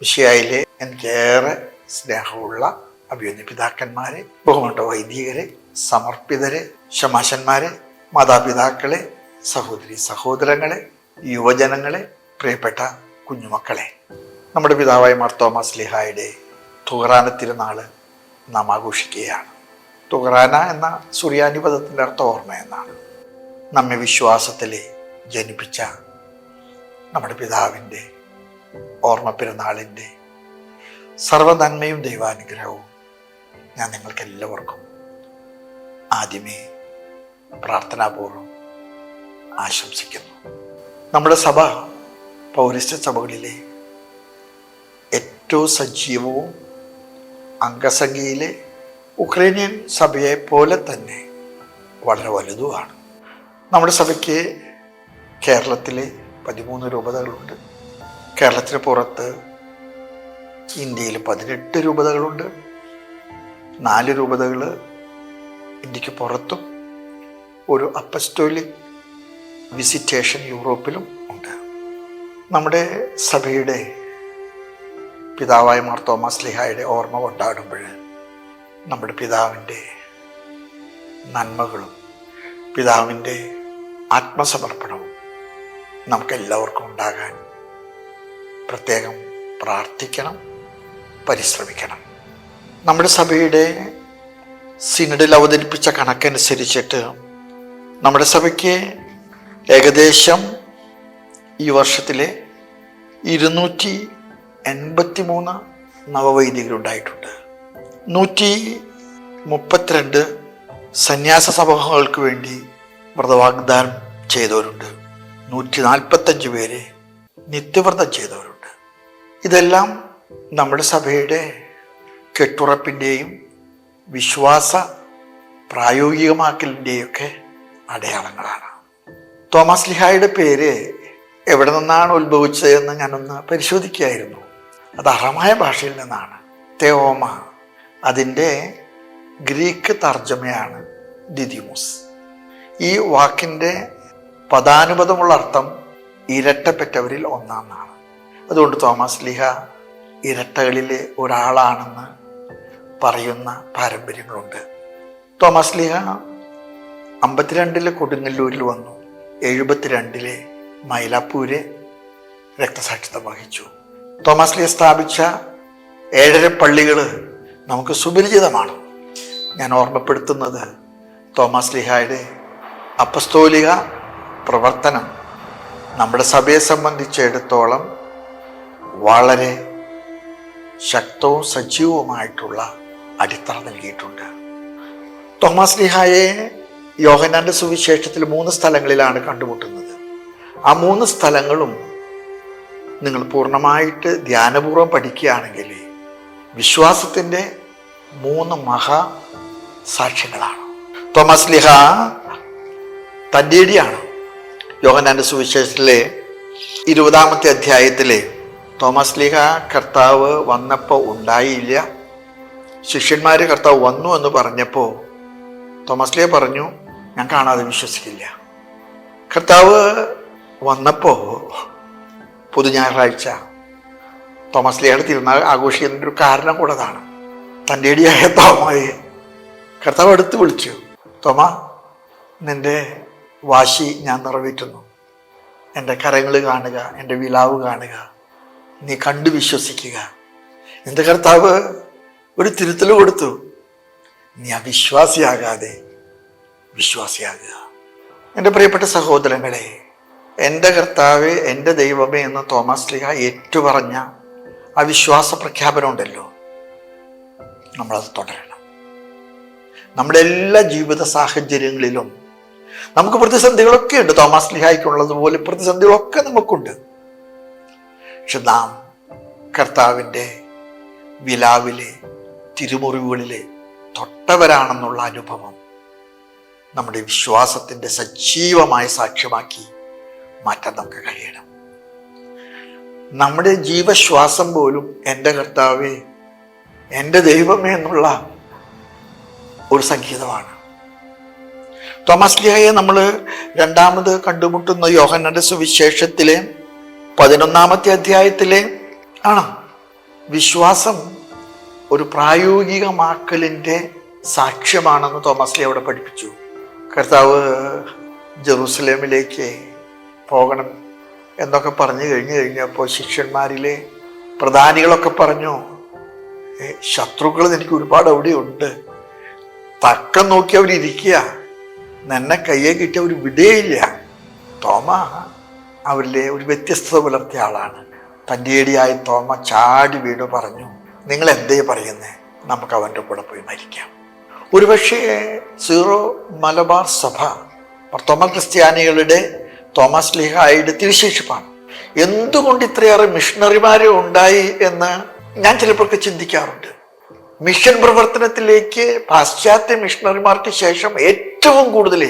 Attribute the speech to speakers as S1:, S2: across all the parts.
S1: വിഷയായിലെ എനിക്കേറെ സ്നേഹമുള്ള അഭിയന്യ പിതാക്കന്മാരെ ബഹുമാനപ്പെട്ട വൈദികരെ സമർപ്പിതരെ ശമാശന്മാരെ മാതാപിതാക്കളെ സഹോദരി സഹോദരങ്ങളെ യുവജനങ്ങളെ പ്രിയപ്പെട്ട കുഞ്ഞുമക്കളെ. നമ്മുടെ പിതാവായ മാർ തോമസ് സ്ലിഹായുടെ തുഹറാന തിരുനാൾ നാം ആഘോഷിക്കുകയാണ്. തുഹറാന എന്ന സുറിയാനി പദത്തിന്റെ അർത്ഥം ഓർമ്മ എന്നാണ്. നമ്മെ വിശ്വാസത്തിൽ ജനിപ്പിച്ച നമ്മുടെ പിതാവിന്റെ ഓർമ്മ പെരുന്നാളിന്റെ സർവനന്മയും ദൈവാനുഗ്രഹവും ഞാൻ നിങ്ങൾക്ക് എല്ലാവർക്കും ആദ്യമേ പ്രാർത്ഥനാപൂർവം ആശംസിക്കുന്നു. നമ്മുടെ സഭ പൗരസ്ത്യ സഭകളിലെ ഏറ്റവും സജീവവും അംഗസംഖ്യയിലെ ഉക്രൈനിയൻ സഭയെ പോലെ തന്നെ വളരെ വലുതുമാണ്. നമ്മുടെ സഭയ്ക്ക് കേരളത്തിലെ പതിമൂന്ന് രൂപതകളുണ്ട്. കേരളത്തിന് പുറത്ത് ഇന്ത്യയിൽ പതിനെട്ട് രൂപതകളുണ്ട്. നാല് രൂപതകൾ ഇന്ത്യയ്ക്ക് പുറത്തും ഒരു അപ്പസ്റ്റോലിക് വിസിറ്റേഷൻ യൂറോപ്പിലും ഉണ്ട്. നമ്മുടെ സഭയുടെ പിതാവായ മാർ തോമസ് ലിഹായുടെ ഓർമ്മ കൊണ്ടാടുമ്പോൾ നമ്മുടെ പിതാവിന്റെ നന്മകളും പിതാവിന്റെ ആത്മസമർപ്പണവും നമുക്കെല്ലാവർക്കും ഉണ്ടാകാൻ പ്രത്യേകം പ്രാർത്ഥിക്കണം പരിശ്രമിക്കണം. നമ്മുടെ സഭയുടെ സിനഡിൽ അവതരിപ്പിച്ച കണക്കനുസരിച്ചിട്ട് നമ്മുടെ സഭയ്ക്ക് ഏകദേശം ഈ വർഷത്തിലെ ഇരുന്നൂറ്റി എൺപത്തി മൂന്ന് നവവൈദികരുണ്ടായിട്ടുണ്ട് നൂറ്റി മുപ്പത്തിരണ്ട് സന്യാസ സമൂഹങ്ങൾക്ക് വേണ്ടി വ്രതവാഗ്ദാനം ചെയ്തവരുണ്ട്. നൂറ്റി നാൽപ്പത്തഞ്ച് പേര് നിത്യവ്രതം ചെയ്തവരുണ്ട്. ഇതെല്ലാം നമ്മുടെ സഭയുടെ കെട്ടുറപ്പിന്റെയും വിശ്വാസ പ്രായോഗികമാക്കലിന്റെയൊക്കെ അടയാളങ്ങളാണ്. തോമസ് ലിഹായുടെ പേര് എവിടെ നിന്നാണ് ഉത്ഭവിച്ചതെന്ന് ഞാനൊന്ന് പരിശോധിക്കുകയായിരുന്നു. അത് അറമായ ഭാഷയിൽ നിന്നാണ്. തെയോമ അതിന്റെ ഗ്രീക്ക് തർജമയാണ് ദിദിമുസ് ഈ വാക്കിന്റെ പദാനുപദമുള്ള അർത്ഥം ഇരട്ടപ്പെട്ടവരിൽ ഒന്നാമെന്നാണ് അതുകൊണ്ട് തോമസ് ലിഹ ഇരട്ടകളിലെ ഒരാളാണെന്ന് പറയുന്ന പാരമ്പര്യങ്ങളുണ്ട്. തോമസ് ലിഹ അമ്പത്തിരണ്ടിലെ കൊടുങ്ങല്ലൂരിൽ വന്നു. എഴുപത്തിരണ്ടിലെ മൈലാപ്പൂര് രക്തസാക്ഷിത്വം വഹിച്ചു. തോമസ് ലിഹ സ്ഥാപിച്ച ഏഴര പള്ളികൾ നമുക്ക് സുപരിചിതമാണ്. ഞാൻ ഓർമ്മപ്പെടുത്തുന്നത് തോമസ് ലിഹായുടെ അപ്പസ്തോലിക പ്രവർത്തനം. നമ്മുടെ സഭയെ സംബന്ധിച്ചിടത്തോളം വളരെ ശക്തവും സജീവവുമായിട്ടുള്ള അടിത്തറ നൽകിയിട്ടുണ്ട്. തോമസ് ലിഹായെ യോഹനാന്റെ സുവിശേഷത്തിൽ മൂന്ന് സ്ഥലങ്ങളിലാണ് കണ്ടുമുട്ടുന്നത്. ആ മൂന്ന് സ്ഥലങ്ങളും നിങ്ങൾ പൂർണമായിട്ട് ധ്യാനപൂർവം പഠിക്കുകയാണെങ്കിൽ വിശ്വാസത്തിന്റെ മൂന്ന് മഹാ സാക്ഷികളാണ് തോമസ് ലിഹ തന്റെടിയാണ്. യോഹനാന്റെ സുവിശേഷത്തിലെ ഇരുപതാമത്തെ അധ്യായത്തിലെ തോമസ് ലീഹ കർത്താവ് വന്നപ്പോൾ ഉണ്ടായില്ല. ശിഷ്യന്മാർ കർത്താവ് വന്നു എന്ന് പറഞ്ഞപ്പോൾ തോമസ് ലീഹ പറഞ്ഞു ഞാൻ കാണാതെ വിശ്വസിക്കില്ല. കർത്താവ് വന്നപ്പോൾ പുതു ഞായറാഴ്ച തോമസ് ലീഹയുടെ തിരുനാൾ ആഘോഷിക്കുന്നതിന്റെ ഒരു കാരണം കൂടെ അതാണ്. തന്റെ ഇടിയായ തോമയെ കർത്താവ് എടുത്ത് വിളിച്ചു തോമ നിന്റെ വാശി ഞാൻ നിറവേറ്റുന്നു. എന്റെ കരങ്ങൾ കാണുക എന്റെ വിലാവ് കാണുക നീ കണ്ടു വിശ്വസിക്കുക. എന്റെ കർത്താവ് ഒരു തിരുത്തൽ കൊടുത്തു. നീ അവിശ്വാസിയാകാതെ വിശ്വാസിയാകുക. എന്റെ പ്രിയപ്പെട്ട സഹോദരങ്ങളെ എന്റെ കർത്താവ് എന്റെ ദൈവമേ എന്ന് തോമസ് ലിഹ ഏറ്റുപറഞ്ഞ ആ വിശ്വാസ പ്രഖ്യാപനം ഉണ്ടല്ലോ. നമ്മളത് തുടരണം. നമ്മുടെ എല്ലാ ജീവിത സാഹചര്യങ്ങളിലും നമുക്ക് പ്രതിസന്ധികളൊക്കെ ഉണ്ട് തോമസ് ലിഹായ്ക്കുള്ളതുപോലെ പ്രതിസന്ധികളൊക്കെ നമുക്കുണ്ട്. പക്ഷെ നാം കർത്താവിന്റെ വിലാവിലെ തിരുമുറിവുകളിലെ തൊട്ടവരാണെന്നുള്ള അനുഭവം നമ്മുടെ വിശ്വാസത്തിന്റെ സജീവമായ സാക്ഷ്യമാക്കി മാറ്റാൻ നമുക്ക് കഴിയണം. നമ്മുടെ ജീവശ്വാസം പോലും എന്റെ കർത്താവേ എന്റെ ദൈവമേ എന്നുള്ള ഒരു സംഗീതമാണ്. തോമസ് ലിഹയെ നമ്മൾ രണ്ടാമത് കണ്ടുമുട്ടുന്ന യോഹന്നന്റെ സുവിശേഷത്തിലെ പതിനൊന്നാമത്തെ അധ്യായത്തിലെ ആണ്? വിശ്വാസം ഒരു പ്രായോഗികമാക്കലിന്റെ സാക്ഷ്യമാണെന്ന് തോമസ് അവിടെ പഠിപ്പിച്ചു. കർത്താവ് ജെറൂസലേമിലേക്ക് പോകണം എന്നൊക്കെ പറഞ്ഞു കഴിഞ്ഞു കഴിഞ്ഞപ്പോൾ ശിഷ്യന്മാരിലെ പ്രധാനികളൊക്കെ പറഞ്ഞു "ഏ, ശത്രുക്കൾ എനിക്ക് ഒരുപാട് അവിടെ ഉണ്ട് തക്കം നോക്കി അവരിയ്ക്കുക നിന്നെ കയ്യെ കിട്ടിയ ഒരു വിടേയില്ല. തോമ അവരിലെ ഒരു വ്യത്യസ്തത പുലർത്തിയ ആളാണ്. തന്റെടിയായ തോമ ചാടി വീട് പറഞ്ഞു നിങ്ങൾ എന്തേ പറയുന്നേ? നമുക്ക് അവന്റെ കൂടെ പോയി മരിക്കാം. ഒരുപക്ഷേ സീറോ മലബാർ സഭ മർത്തോമ ക്രിസ്ത്യാനികളുടെ തോമസ് ലീഹായുടെ തിരുശേഷിപ്പാണ്. എന്തുകൊണ്ട് ഇത്രയേറെ മിഷണറിമാരെ ഉണ്ടായി എന്ന് ഞാൻ ചിലപ്പോഴൊക്കെ ചിന്തിക്കാറുണ്ട്. മിഷൻ പ്രവർത്തനത്തിലേക്ക് പാശ്ചാത്യ മിഷണറിമാർക്ക് ശേഷം ഏറ്റവും കൂടുതൽ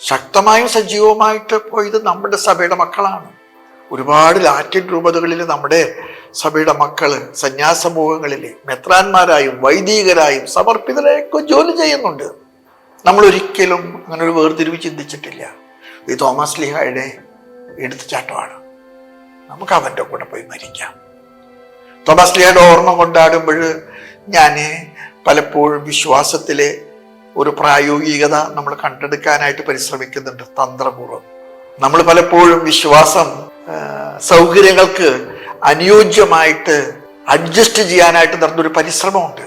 S1: ശക്തമായും സജീവമായിട്ട് പോയത് നമ്മുടെ സഭയുടെ മക്കളാണ്. ഒരുപാട് ലാറ്റിൻ രൂപതകളിൽ നമ്മുടെ സഭയുടെ മക്കൾ സന്യാസമൂഹങ്ങളിൽ മെത്രാന്മാരായും വൈദികരായും സമർപ്പിതരായൊക്കെ ജോലി ചെയ്യുന്നുണ്ട്. നമ്മൾ ഒരിക്കലും അങ്ങനെ ഒരു വേർതിരിവ് ചിന്തിച്ചിട്ടില്ല. ഈ തോമസ് ലിഹായുടെ എടുത്തുചാട്ടമാണ്. നമുക്ക് അവന്റെ കൂടെ പോയി മരിക്കാം. തോമസ് ലിഹയുടെ ഓർമ്മ കൊണ്ടാടുമ്പോൾ ഞാൻ പലപ്പോഴും വിശ്വാസത്തിലെ ഒരു പ്രായോഗികത നമ്മൾ കണ്ടെടുക്കാനായിട്ട് പരിശ്രമിക്കുന്നുണ്ട് തന്ത്രപൂർവം. നമ്മൾ പലപ്പോഴും വിശ്വാസം സൗകര്യങ്ങൾക്ക് അനുയോജ്യമായിട്ട് അഡ്ജസ്റ്റ് ചെയ്യാനായിട്ട് നടന്നൊരു പരിശ്രമമുണ്ട്.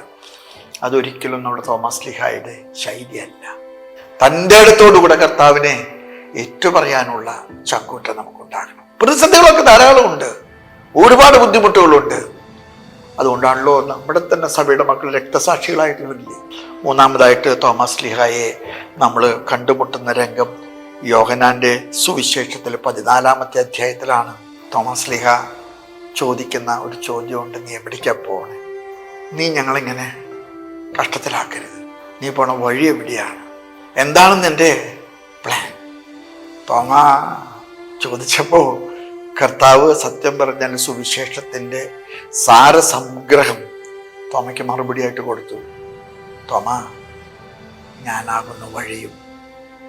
S1: അതൊരിക്കലും നമ്മുടെ തോമസ് ലിഹായുടെ ശൈലിയല്ല. തന്റെ അടുത്തോടുകൂടെ കർത്താവിനെ ഏറ്റുപറയാനുള്ള ചക്കൂറ്റ നമുക്കുണ്ടാകണം. പ്രതിസന്ധികളൊക്കെ ധാരാളമുണ്ട്. ഒരുപാട് ബുദ്ധിമുട്ടുകളുണ്ട്. അതുകൊണ്ടാണല്ലോ നമ്മുടെ തന്നെ സഭയുടെ മക്കൾ രക്തസാക്ഷികളായിട്ടുള്ളവരില്ലേ മൂന്നാമതായിട്ട് തോമസ് ലിഹായെ നമ്മൾ കണ്ടുമുട്ടുന്ന രംഗം യോഹനാന്റെ സുവിശേഷത്തിൽ പതിനാലാമത്തെ അധ്യായത്തിലാണ് തോമസ് ലിഹ ചോദിക്കുന്ന ഒരു ചോദ്യമുണ്ട് നീ എവിടേക്കാ പോകണേ നീ ഞങ്ങളിങ്ങനെ കഷ്ടത്തിലാക്കരുത്. നീ പോണ വഴി എവിടെയാണ്? എന്താണെന്ന് എന്റെ പ്ലാൻ തോമ ചോദിച്ചപ്പോൾ കർത്താവ് സത്യം പറഞ്ഞാൽ സുവിശേഷത്തിന്റെ സാരസംഗ്രഹം തോമയ്ക്ക് മറുപടിയായിട്ട് കൊടുത്തു. തോമ ഞാനാകുന്ന വഴിയും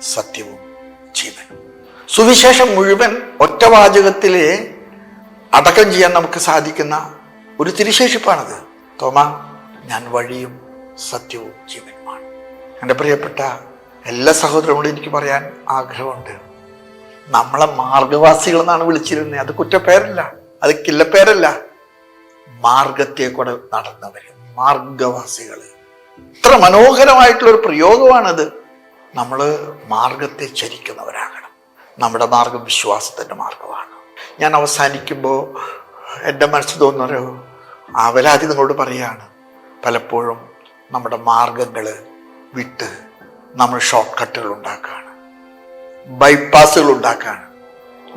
S1: സത്യവും ജീവനും. സുവിശേഷം മുഴുവൻ ഒറ്റവാചകത്തിലെ അടക്കം ചെയ്യാൻ നമുക്ക് സാധിക്കുന്ന ഒരു തിരുശേഷിപ്പാണത്. തോമ ഞാൻ വഴിയും സത്യവും ജീവനുമാണ്. എന്റെ പ്രിയപ്പെട്ട എല്ലാ സഹോദരങ്ങളോടും എനിക്ക് പറയാൻ ആഗ്രഹമുണ്ട്. നമ്മളെ മാർഗവാസികൾ എന്നാണ് വിളിച്ചിരുന്നത്. അത് കുറ്റപ്പേരല്ല. അത് കില്ലപ്പേരല്ല. മാർഗത്തെ കൂടെ നടന്നവര് മാർഗവാസികൾ ഇത്ര മനോഹരമായിട്ടുള്ള ഒരു പ്രയോഗമാണത്. നമ്മൾ മാർഗത്തെ ചരിക്കുന്നവരാകണം. നമ്മുടെ മാർഗം വിശ്വാസത്തിന്റെ മാർഗമാണ്. ഞാൻ അവസാനിക്കുമ്പോൾ എന്റെ മനസ്സ് തോന്നുന്നൊരു അവരാതി നിങ്ങളോട് പറയാണ്. പലപ്പോഴും നമ്മുടെ മാർഗങ്ങൾ വിട്ട് നമ്മൾ ഷോർട്ട് കട്ടുകൾ ഉണ്ടാക്കുകയാണ് ബൈപ്പാസുകൾ ഉണ്ടാക്കുകയാണ്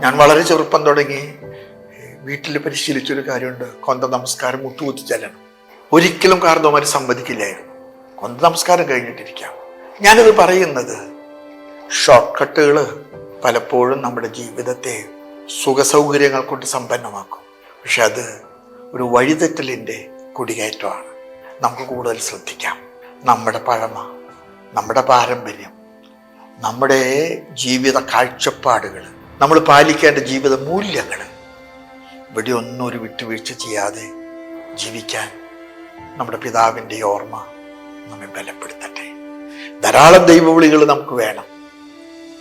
S1: ഞാൻ വളരെ ചെറുപ്പം തുടങ്ങി വീട്ടിൽ പരിശീലിച്ചൊരു കാര്യമുണ്ട്. കൊന്ത നമസ്കാരം മുട്ടുകുത്തി ചെല്ലണം ഒരിക്കലും കാർന്നോമാർ സമ്മതിക്കില്ലായിരുന്നു. കൊന്ത നമസ്കാരം കഴിഞ്ഞിട്ടിരിക്കാം. ഞാനിത് പറയുന്നത് ഷോർട്ട് കട്ടുകൾ പലപ്പോഴും നമ്മുടെ ജീവിതത്തെ സുഖസൗകര്യങ്ങൾ കൊണ്ട് സമ്പന്നമാക്കും. പക്ഷെ അത് ഒരു വഴിതെറ്റലിന്റെ കുടികയറ്റമാണ് നമുക്ക് കൂടുതൽ ശ്രദ്ധിക്കാം. നമ്മുടെ പഴമ നമ്മുടെ പാരമ്പര്യം നമ്മുടെ ജീവിത കാഴ്ചപ്പാടുകൾ നമ്മൾ പാലിക്കേണ്ട ജീവിത മൂല്യങ്ങൾ ഇവിടെ ഒന്നും ഒരു വിട്ടുവീഴ്ച ചെയ്യാതെ ജീവിക്കാൻ നമ്മുടെ പിതാവിന്റെ ഓർമ്മ നമ്മെ ബലപ്പെടുത്തട്ടെ. ധാരാളം ദൈവവിളികൾ നമുക്ക് വേണം.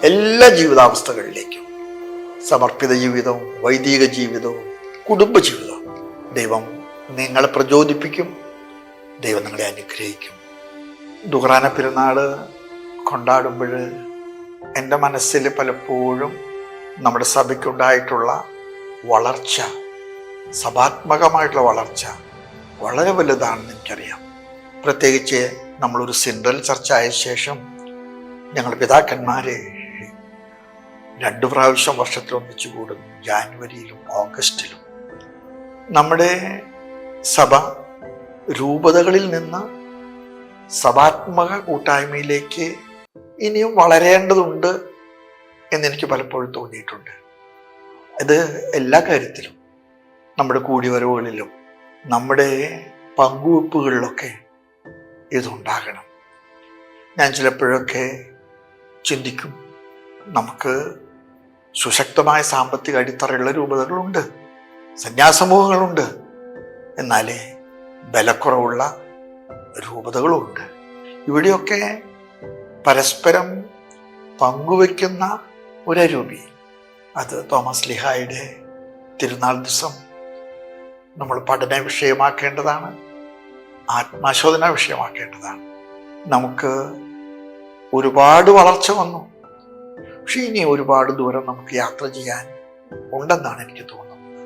S1: എല്ലാ ജീവിതാവസ്ഥകളിലേക്കും. സമർപ്പിത ജീവിതവും വൈദിക ജീവിതവും കുടുംബ ജീവിതവും. ദൈവം നിങ്ങളെ പ്രചോദിപ്പിക്കും. ദൈവം നിങ്ങളെ അനുഗ്രഹിക്കും. ദുഹ്റാന പെരുന്നാൾ കൊണ്ടാടുമ്പോൾ എന്റെ മനസ്സിൽ പലപ്പോഴും നമ്മുടെ സഭയ്ക്കുണ്ടായിട്ടുള്ള വളർച്ച സഭാത്മകമായിട്ടുള്ള വളർച്ച വളരെ വലുതാണെന്ന് എനിക്കറിയാം. പ്രത്യേകിച്ച് നമ്മളൊരു സെൻട്രൽ ചർച്ച ആയ ശേഷം ഞങ്ങൾ പിതാക്കന്മാരെ രണ്ടു പ്രാവശ്യം വർഷത്തിൽ ഒന്നിച്ചു കൂടുന്നു ജാനുവരിയിലും ഓഗസ്റ്റിലും. നമ്മുടെ സഭ രൂപതകളിൽ നിന്ന് സഭാത്മക കൂട്ടായ്മയിലേക്ക് ഇനിയും വളരേണ്ടതുണ്ട് എന്നെനിക്ക് പലപ്പോഴും തോന്നിയിട്ടുണ്ട്. ഇത് എല്ലാ കാര്യത്തിലും നമ്മുടെ കൂടിവരവുകളിലും നമ്മുടെ പങ്കുവെപ്പുകളിലൊക്കെ ഇതുണ്ടാകണം. ഞാൻ ചിലപ്പോഴൊക്കെ ചിന്തിക്കും നമുക്ക് സുശക്തമായ സാമ്പത്തിക അടിത്തറയുള്ള രൂപതകളുണ്ട് സന്യാസമൂഹങ്ങളുണ്ട് എന്നാലേ ബലക്കുറവുള്ള രൂപതകളുമുണ്ട് ഇവിടെയൊക്കെ പരസ്പരം പങ്കുവെക്കുന്ന ഒരരൂപി അത് തോമസ് ലിഹായുടെ തിരുനാൾ ദിവസം നമ്മൾ പഠന വിഷയമാക്കേണ്ടതാണ് ആത്മാശോധന വിഷയമാക്കേണ്ടതാണ്. നമുക്ക് ഒരുപാട് വളർച്ച വന്നു. പക്ഷെ ഇനി ഒരുപാട് ദൂരം നമുക്ക് യാത്ര ചെയ്യാൻ ഉണ്ടെന്നാണ് എനിക്ക് തോന്നുന്നത്.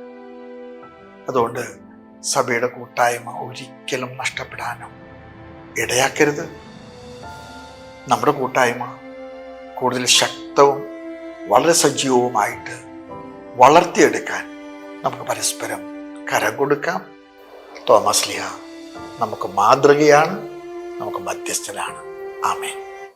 S1: അതുകൊണ്ട് സഭയുടെ കൂട്ടായ്മ ഒരിക്കലും നഷ്ടപ്പെടാനും ഇടയാക്കരുത്. നമ്മുടെ കൂട്ടായ്മ കൂടുതൽ ശക്തവും വളരെ സജീവവുമായിട്ട് വളർത്തിയെടുക്കാൻ നമുക്ക് പരസ്പരം കരം കൊടുക്കാം. തോമസ് ലിഹ നമുക്ക് മാതൃകയാണ് നമുക്ക് മധ്യസ്ഥനാണ്. ആമേൻ.